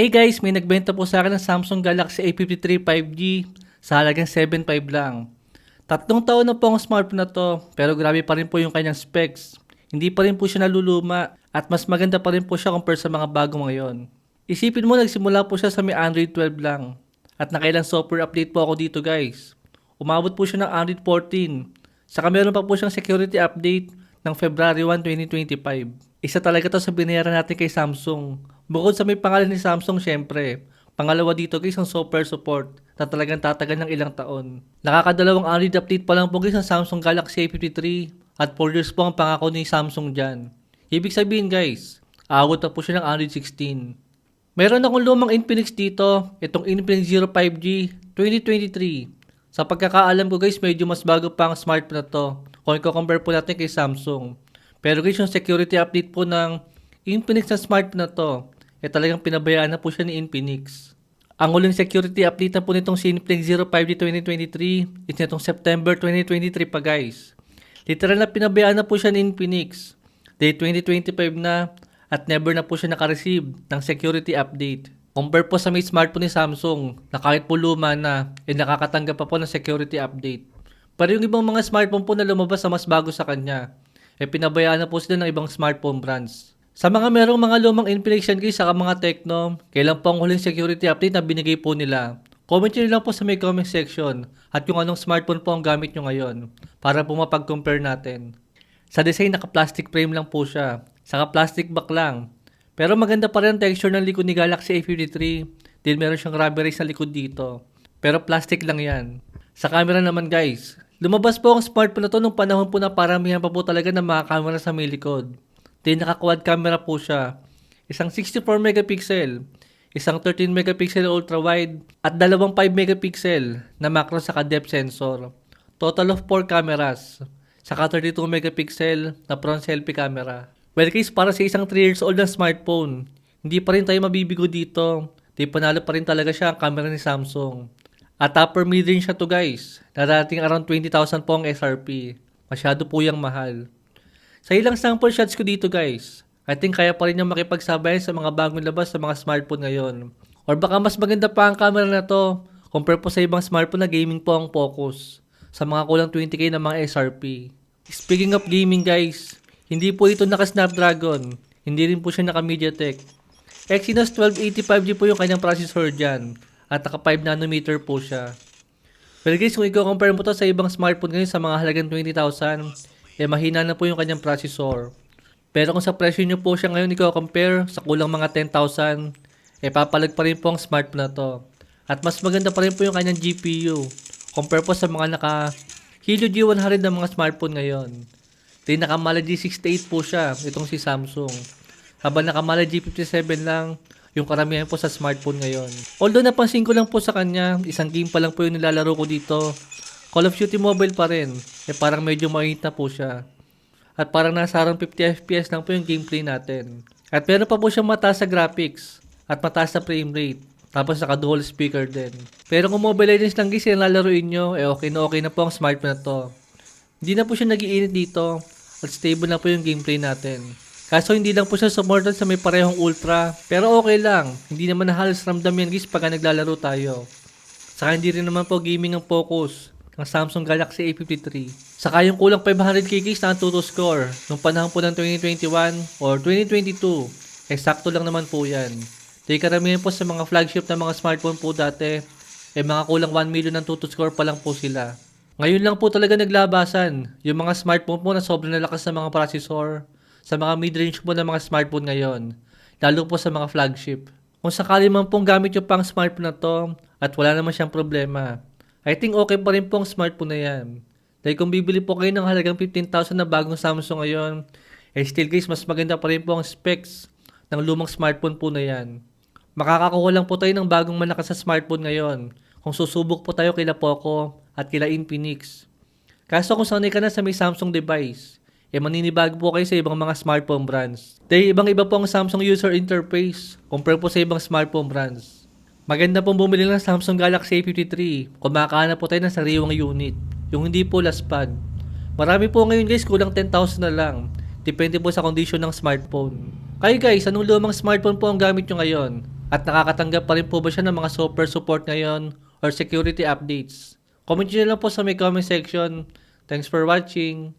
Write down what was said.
Hey guys, may nagbenta po sa akin ng Samsung Galaxy A53 5G sa halagang 7.5 lang. Tatlong taon na po ang smartphone na to, pero grabe pa rin po yung kanyang specs. Hindi pa rin po siya naluluma at mas maganda pa rin po siya compare sa mga bago ngayon. Isipin mo nagsimula po siya sa may Android 12 lang. At nakailang software update po ako dito guys. Umabot po siya ng Android 14. Saka meron pa po siyang security update ng February 1, 2025. Isa talaga to sa binayaran natin kay Samsung. Bukod sa may pangalan ni Samsung syempre, pangalawa dito guys ang software support na talagang tatagal ng ilang taon. Nakakadalawang Android update pa lang po guys ang Samsung Galaxy A53 at 4 years po ang pangako ni Samsung dyan. Ibig sabihin guys, aawot pa po siya ng Android 16. Meron akong lumang Infinix dito, itong Infinix Zero 5G 2023. Sa pagkakaalam ko guys, medyo mas bago pa ang smartphone na to kung i-compare po natin kay Samsung. Pero guys, yung security update po ng Infinix na smartphone na to, eh talagang pinabayaan na po siya ni Infinix. Ang huling security update na po nitong Zero 5G 2023 is nitong September 2023 pa guys. Literal na pinabayaan na po siya ni Infinix. Day 2025 na at never na po siya nakareceive ng security update. Compare po sa may smartphone ni Samsung na kahit po luma na, eh nakakatanggap pa po ng security update. Pero yung ibang mga smartphone po na lumabas na mas bago sa kanya, eh pinabayaan na po sila ng ibang smartphone brands. Sa mga merong mga lumang yan guys, saka mga Tecno, kailan po ang huling security update na binigay po nila? Comment nyo lang po sa may comment section at yung anong smartphone po ang gamit nyo ngayon para po mapag-compare natin. Sa design, naka-plastic frame lang po siya. Saka plastic back lang. Pero maganda pa rin ang texture ng likod ni Galaxy A53. Din meron siyang rubberized na likod dito. Pero plastic lang yan. Sa camera naman guys, lumabas po ang smartphone na to nung panahon po na paramihan pa po talaga ng mga camera sa may likod. Din naka-quad camera po siya. Isang 64 megapixel, isang 13 megapixel ultra wide, at dalawang 5 megapixel na macro saka depth sensor. Total of 4 cameras, saka 32 megapixel na front selfie camera. Well guys, para sa isang 3 years old na smartphone, hindi pa rin tayo mabibigo dito. Di panalo pa rin talaga siya ang camera ni Samsung. At upper mid-range siya to guys. Narating around 20,000 po ang SRP. Masyado po yung mahal. Sa ilang sample shots ko dito guys, I think kaya pa rin niyang makipagsabayan sa mga bagong labas sa mga smartphone ngayon. Or baka mas maganda pa ang camera na to compare po sa ibang smartphone na gaming po ang focus sa mga kulang 20k na mga SRP. Speaking of gaming guys, hindi po ito naka Snapdragon, hindi rin po siya naka MediaTek. Exynos 1285G po yung kanyang processor dyan at naka 5 nanometer po siya. Pero guys, kung i-compare mo to sa ibang smartphone ngayon sa mga halagang 20,000, eh mahina na po yung kanyang processor. Pero kung sa presyo nyo po siya ngayon i-compare sa kulang mga 10,000, eh papalag pa rin po ang smartphone na to. At mas maganda pa rin po yung kanyang GPU compare po sa mga naka Helio G100 na mga smartphone ngayon. Then nakamala G68 po siya, itong si Samsung. Habang nakamala G57 lang, yung karamihan po sa smartphone ngayon. Although napansin ko lang po sa kanya, isang game pa lang po yung nilalaro ko dito. Call of Duty Mobile pa rin. Eh parang medyo mainit na po siya. At parang nasa around 50 FPS lang po yung gameplay natin. At meron pa po siyang mataas sa graphics at mataas sa frame rate. Tapos naka dual speaker din. Pero kung Mobile Legends lang guys yung lalaroin nyo, eh okay na okay na po ang smartphone na to. Hindi na po siya nagiinit dito at stable na po yung gameplay natin. Kaso hindi lang po siya supported sa may parehong ultra. Pero okay lang. Hindi naman na halos ramdam yan guys pagka naglalaro tayo. Saka hindi rin naman po gaming ang focus ng Samsung Galaxy A53. Saka yung kulang 500k guys na ang total score nung panahon po ng 2021 or 2022. Eksakto lang naman po yan. Dahil karamihan po sa mga flagship na mga smartphone po dati, eh mga kulang 1 million ng total score pa lang po sila. Ngayon lang po talaga naglabasan yung mga smartphone po na sobrang nalakas sa mga processor, sa mga mid-range po ng mga smartphone ngayon, lalo po sa mga flagship. Kung sakali man pong gamit yung pang smartphone na to at wala naman siyang problema, I think okay pa rin po ang smartphone na yan. Dahil kung bibili po kayo ng halagang 15,000 na bagong Samsung ngayon, eh still guys, mas maganda pa rin po ang specs ng lumang smartphone po na yan. Makakakuha lang po tayo ng bagong malakas sa smartphone ngayon kung susubok po tayo kila Poco at kila Infinix. Kaso kung sanay ka na sa may Samsung device, eh maninibag po kayo sa ibang mga smartphone brands. Dahil ibang iba po ang Samsung user interface compare po sa ibang smartphone brands. Maganda pong bumili ng Samsung Galaxy A53 kung makakahanap po tayo ng sariwang unit, yung hindi po laspag. Marami po ngayon guys, kulang 10,000 na lang. Depende po sa condition ng smartphone. Kayo guys, anong lumang smartphone po ang gamit nyo ngayon? At nakakatanggap pa rin po ba siya ng mga software support ngayon or security updates? Comment nyo lang po sa may comment section. Thanks for watching.